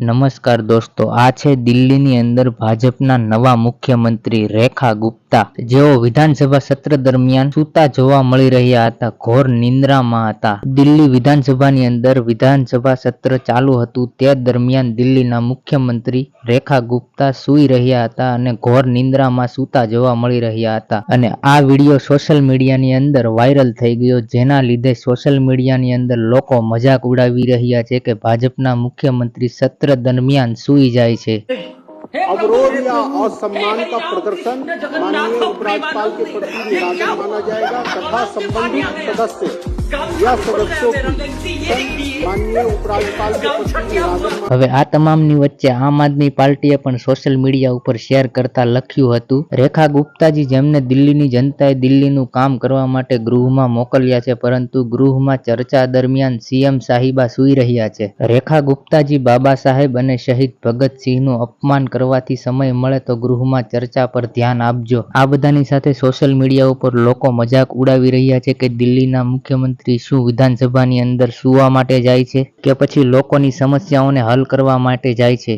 નમસ્કાર દોસ્તો, આ છે દિલ્હીની અંદર ભાજપના નવા મુખ્યમંત્રી રેખા ગુપ્તા. જેઓ વિધાનસભા સત્ર દરમિયાન સૂતા જોવા મળી રહ્યા હતા, ઘોર નિંદ્રામાં હતા. દિલ્હી વિધાનસભાની અંદર વિધાનસભા સત્ર ચાલુ હતું, તે દરમિયાન દિલ્હીના મુખ્યમંત્રી રેખા ગુપ્તા સૂઈ રહ્યા હતા અને ઘોર નિંદ્રામાં સૂતા જોવા મળી રહ્યા હતા અને આ વિડીયો સોશિયલ મીડિયાની અંદર વાયરલ થઈ ગયો જેના લીધે સોશિયલ મીડિયાની અંદર લોકો મજાક ઉડાવી રહ્યા છે કે ભાજપના મુખ્યમંત્રી સત્ર દરમિયાન સૂઈ જાય છે अवरोध या असम्मान का प्रदर्शन माननीय उपराज्यपाल के प्रति निरादर माना जाएगा तथा संबंधित सदस्य હવે આ તમામની વચ્ચે આમ આદમી પાર્ટીએ પણ સોશિયલ મીડિયા ઉપર શેર કરતા લખ્યું હતું, રેખા ગુપ્તાજી જેમને દિલ્હીની જનતાએ દિલ્હીનું કામ કરવા માટે ગૃહમાં મોકલ્યા છે, પરંતુ ગૃહમાં ચર્ચા દરમિયાન સીએમ સાહિબા સુઈ રહ્યા છે. રેખા ગુપ્તાજી બાબા સાહેબ અને શહીદ ભગતસિંહનું અપમાન કરવાથી સમય મળે તો ગૃહમાં ચર્ચા પર ધ્યાન આપજો. આ બધાની સાથે સોશિયલ મીડિયા ઉપર લોકો મજાક ઉડાવી રહ્યા છે કે દિલ્હીના મુખ્યમંત્રી શું વિધાનસભાની અંદર સુવા માટે જાય છે કે પછી લોકોની સમસ્યાઓને હલ કરવા માટે જાય છે?